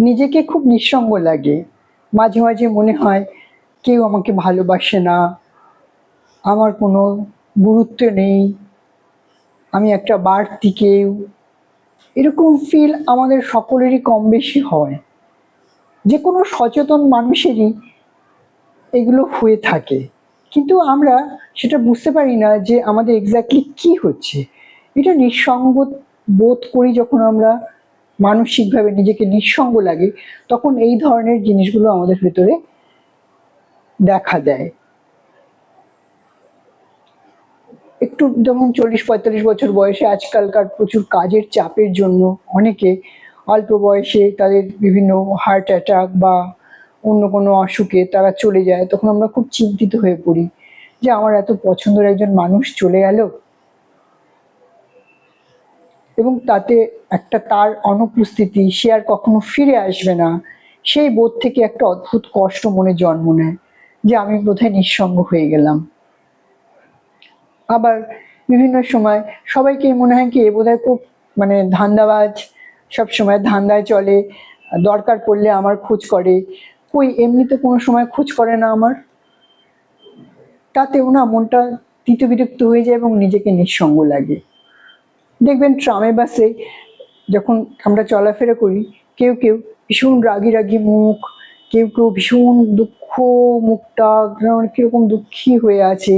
নিজেকে খুব নিঃসঙ্গ লাগে। মাঝে মাঝে মনে হয়, কেউ আমাকে ভালোবাসে না, আমার কোনো গুরুত্ব নেই, আমি একটা বাড়তি কেউ। এরকম ফিল আমাদের সকলেরই কম বেশি হয়। যে কোনো সচেতন মানুষেরই এগুলো হয়ে থাকে। কিন্তু আমরা সেটা বুঝতে পারি না যে আমাদের এক্স্যাক্টলি কি হচ্ছে। এটা নিঃসঙ্গ বোধ করি যখন আমরা মানসিকভাবে নিজেকে নিঃসঙ্গ লাগে, তখন এই ধরনের জিনিসগুলো আমাদের ভেতরে দেখা দেয়। একটু যেমন চল্লিশ, পঁয়তাল্লিশ বছর বয়সে আজকালকার প্রচুর কাজের চাপের জন্য অনেকে অল্প বয়সে তাদের বিভিন্ন হার্ট অ্যাটাক বা অন্য কোনো অসুখে তারা চলে যায়, তখন আমরা খুব চিন্তিত হয়ে পড়ি যে আমার এত পছন্দের একজন মানুষ চলে গেল এবং তাতে একটা তার অনুপস্থিতি সে আর কখনো ফিরে আসবে না। সেই বোধ থেকে একটা অদ্ভুত কষ্ট মনে জন্ম নেয়, যে আমি বোধহয় নিঃসঙ্গ হয়ে গেলাম। আবার বিভিন্ন সময় সবাইকে মনে হয় কি, এ বোধহয় খুব মানে ধান্দাবাজ, সব সময় ধান্দায় চলে, দরকার পড়লে আমার খোঁজ করে। কই, এমনিতে কোনো সময় খোঁজ করে না আমার? তাতেও না মনটা তিত বিরক্ত হয়ে যায় এবং নিজেকে নিঃসঙ্গ লাগে। দেখবেন ট্রামে, বাসে যখন আমরা চলাফেরা করি, কেউ কেউ ভীষণ রাগি রাগি মুখ, কেউ কেউ ভীষণ দুঃখ মুখটা কীরকম দুঃখী হয়ে আছে।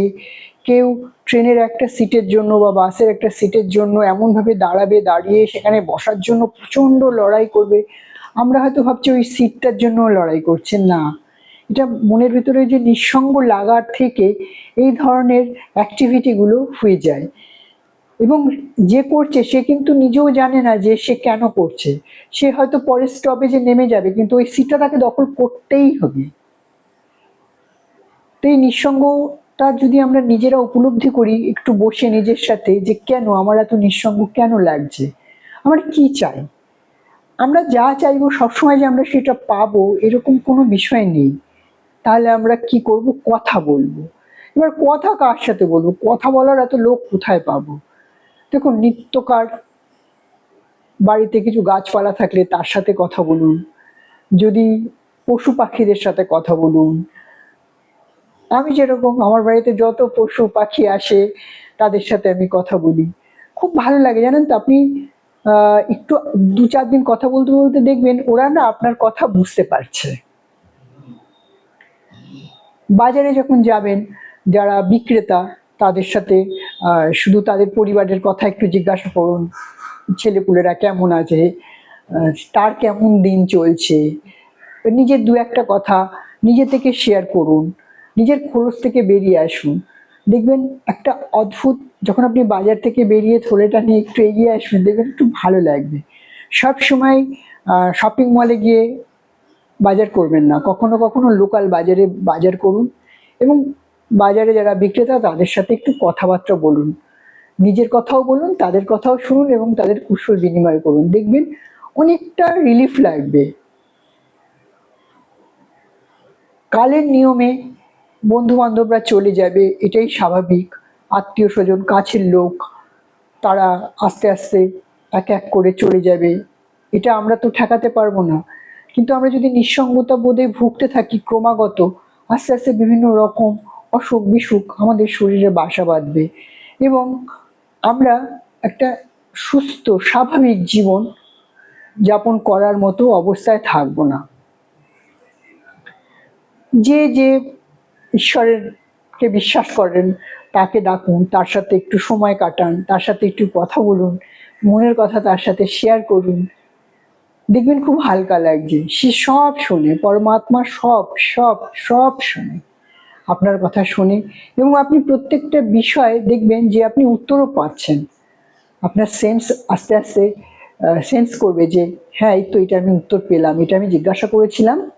কেউ ট্রেনের একটা সিটের জন্য বা বাসের একটা সিটের জন্য এমনভাবে দাঁড়াবে, দাঁড়িয়ে সেখানে বসার জন্য প্রচণ্ড লড়াই করবে। আমরা হয়তো ভাবছি ওই সিটটার জন্য লড়াই করছে, না। এটা মনের ভিতরে যে নিঃসঙ্গ লাগার থেকে এই ধরনের অ্যাক্টিভিটিগুলো হয়ে যায়। এবং যে করছে, সে কিন্তু নিজেও জানে না যে সে কেন করছে। সে হয়তো পরের স্টপেজে নেমে যাবে, কিন্তু ওই সিটটা তাকে দখল করতেই হবে। তো এই নিঃসঙ্গটা যদি আমরা নিজেরা উপলব্ধি করি, একটু বসে নিজের সাথে, যে কেন, আমার এত নিঃসঙ্গ কেন লাগছে? আমার কি চাই? আমরা যা চাইব, সবসময় যে আমরা সেটা পাবো, এরকম কোনো বিষয় নেই। তাহলে আমরা কি করব? কথা বলব। এবার কথা কার সাথে বলব? কথা বলার এত লোক কোথায় পাবো? দেখুন, নিত্যকার বাড়িতে কিছু গাছপালা থাকলে তার সাথে কথা বলুন। যদি পশু পাখিদের সাথে কথা বলুন। আমি যেরকম, আমার বাড়িতে যত পশু পাখি আসে, তাদের সাথে আমি কথা বলি। খুব ভালো লাগে, জানেন তো, আপনি একটু দু চার দিন কথা বলতে বলতে দেখবেন ওরা না আপনার কথা বুঝতে পারছে। বাজারে যখন যাবেন, যারা বিক্রেতা, তাদের সাথে শুধু তাদের পরিবারের কথা একটু জিজ্ঞাসা করুন, ছেলেপুলেরা কেমন আছে? তার কেমন দিন চলছে? নিজের দু একটা কথা নিজে থেকে শেয়ার করুন, নিজের খরচ থেকে বেরিয়ে আসুন। দেখবেন একটা অদ্ভুত, যখন আপনি বাজার থেকে বেরিয়ে থলেটা নিয়ে একটু এগিয়ে আসবেন, দেখবেন একটু ভালো লাগবে। সব সময় শপিং মলে গিয়ে বাজার করবেন না, কখনো কখনো লোকাল বাজারে বাজার করুন এবং বাজারে যারা বিক্রেতা, তাদের সাথে একটু কথাবার্তা বলুন। নিজের কথাও বলুন, তাদের কথাও শুনুন এবং তাদের কুশল বিনিময় করুন। দেখবেন অনেকটা রিলিফ লাগবে। কালের নিয়মে বন্ধু বান্ধবরা চলে যাবে, এটাই স্বাভাবিক। আত্মীয় স্বজন কাছের লোক, তারা আস্তে আস্তে এক এক করে চলে যাবে। এটা আমরা তো ঠেকাতে পারব না। কিন্তু আমরা যদি নিঃসঙ্গতা বোধে ভুগতে থাকি ক্রমাগত, আস্তে আস্তে বিভিন্ন রকম অসুখ বিসুখ আমাদের শরীরে বাসা বাঁধবে। এবং আমরা একটা সুস্থ, স্বাভাবিক জীবন যাপন করার মতো অবস্থায় থাকব না। যে যে ঈশ্বরেরকে বিশ্বাস করেন, তাকে ডাকুন, তার সাথে একটু সময় কাটান, তার সাথে একটু কথা বলুন, মনের কথা তার সাথে শেয়ার করুন। দেখবেন খুব হালকা লাগছে। সে সব শোনে, পরমাত্মা সব সব সব শোনে। আপনার কথা শোনে এবং আপনি প্রত্যেকটা বিষয়ে দেখবেন যে আপনি উত্তরও পাচ্ছেন। আপনার সেন্স আস্তে আস্তে সেন্স করবে যে হ্যাঁ এই তো এটা আমি উত্তর পেলাম, এটা আমি জিজ্ঞাসা করেছিলাম,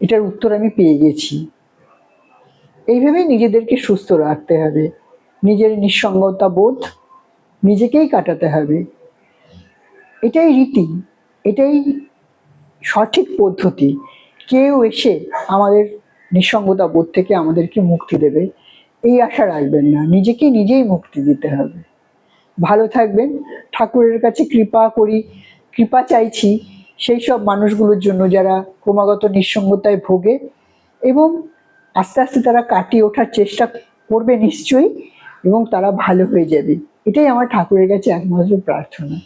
এটার উত্তর আমি পেয়ে গেছি। এইভাবেই নিজেদেরকে সুস্থ রাখতে হবে। নিজের নিঃসঙ্গতা বোধ নিজেকেই কাটাতে হবে। এটাই রীতি, এটাই সঠিক পদ্ধতি। কেউ এসে আমাদের নিঃসঙ্গতা বোধ থেকে আমাদেরকে মুক্তি দেবে। এই আশা রাখবেন না, নিজেকে নিজেই মুক্তি দিতে হবে। ভালো থাকবেন, ঠাকুরের কাছে কৃপা করি, কৃপা চাইছি সেই সব মানুষগুলোর জন্য যারা ক্রমাগত নিঃসঙ্গতায় ভোগে এবং আস্তে আস্তে তারা কাটিয়ে ওঠার চেষ্টা করবে নিশ্চয়ই এবং তারা ভালো হয়ে যাবে। এটাই আমার ঠাকুরের কাছে একমাত্র প্রার্থনা।